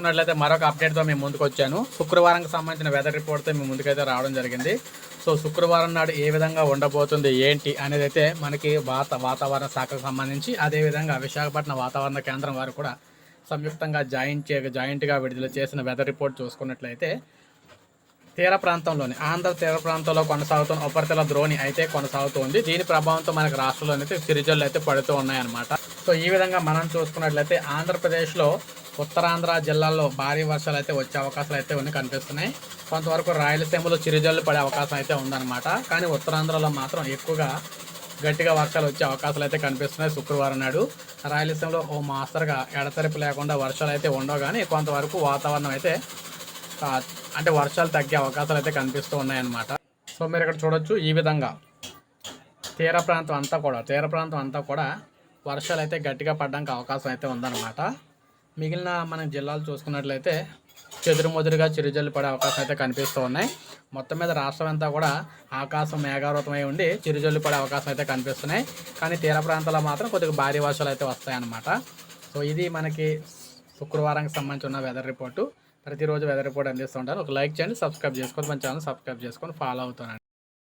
చూసుకున్నట్లయితే మరొక అప్డేట్తో మేము ముందుకు వచ్చాను. శుక్రవారంకి సంబంధించిన వెదర్ రిపోర్ట్తో మేము ముందుకైతే రావడం జరిగింది. సో శుక్రవారం నాడు ఏ విధంగా ఉండబోతుంది ఏంటి అనేది అయితే మనకి వాత వాతావరణ శాఖకు సంబంధించి అదేవిధంగా విశాఖపట్నం వాతావరణ కేంద్రం వారు కూడా సంయుక్తంగా జాయింట్ జాయింట్గా విడుదల చేసిన వెదర్ రిపోర్ట్ చూసుకున్నట్లయితే తీర ప్రాంతంలోని ఆంధ్ర తీర ప్రాంతంలో కొనసాగుతున్న ఉపరితల ద్రోణి అయితే కొనసాగుతుంది దీని ప్రభావంతో మనకి రాష్ట్రంలో అయితే సిరిజల్లు అయితే పడుతూ ఉన్నాయన్నమాట. సో ఈ విధంగా మనం చూసుకున్నట్లయితే ఆంధ్రప్రదేశ్లో ఉత్తరాంధ్ర జిల్లాల్లో భారీ వర్షాలు అయితే వచ్చే అవకాశాలు అయితే ఉన్నాయి కనిపిస్తున్నాయి. కొంతవరకు రాయలసీమలో చిరుజల్లు పడే అవకాశం అయితే ఉందన్నమాట. కానీ ఉత్తరాంధ్రలో మాత్రం ఎక్కువగా గట్టిగా వర్షాలు వచ్చే అవకాశాలు అయితే కనిపిస్తున్నాయి శుక్రవారం నాడు. రాయలసీమలో ఓ మాస్తరుగా ఎడతెరిపి లేకుండా వర్షాలు అయితే ఉండవు కానీ కొంతవరకు వాతావరణం అయితే అంటే వర్షాలు తగ్గే అవకాశాలు అయితే కనిపిస్తూ ఉన్నాయన్నమాట. సో మీరు ఇక్కడ చూడొచ్చు ఈ విధంగా. తీర ప్రాంతం అంతా కూడా తీర ప్రాంతం అంతా కూడా వర్షాలు అయితే గట్టిగా పడడానికి అవకాశం అయితే ఉందన్నమాట. మిగిలిన మన జిల్లాలు చూసుకున్నట్లయితే చెదురుమదురుగా చిరుజల్లు పడే అవకాశం అయితే కనిపిస్తూ ఉన్నాయి. మొత్తం మీద రాష్ట్రం అంతా కూడా ఆకాశం మేఘావృతమై ఉండి చిరుజల్లు పడే అవకాశం అయితే కనిపిస్తున్నాయి. కానీ తీర ప్రాంతాల్లో మాత్రం కొద్దిగా భారీ వర్షాలు అయితే వస్తాయన్నమాట. సో ఇది మనకి శుక్రవారానికి సంబంధించి ఉన్న వెదర్ రిపోర్టు ప్రతిరోజు వెదర్ రిపోర్ట్ అందిస్తుంటారు ఒక లైక్ చేయండి సబ్స్క్రైబ్ చేసుకోండి. మన ఛానల్ సబ్స్క్రైబ్ చేసుకొని ఫాలో అవుతానండి.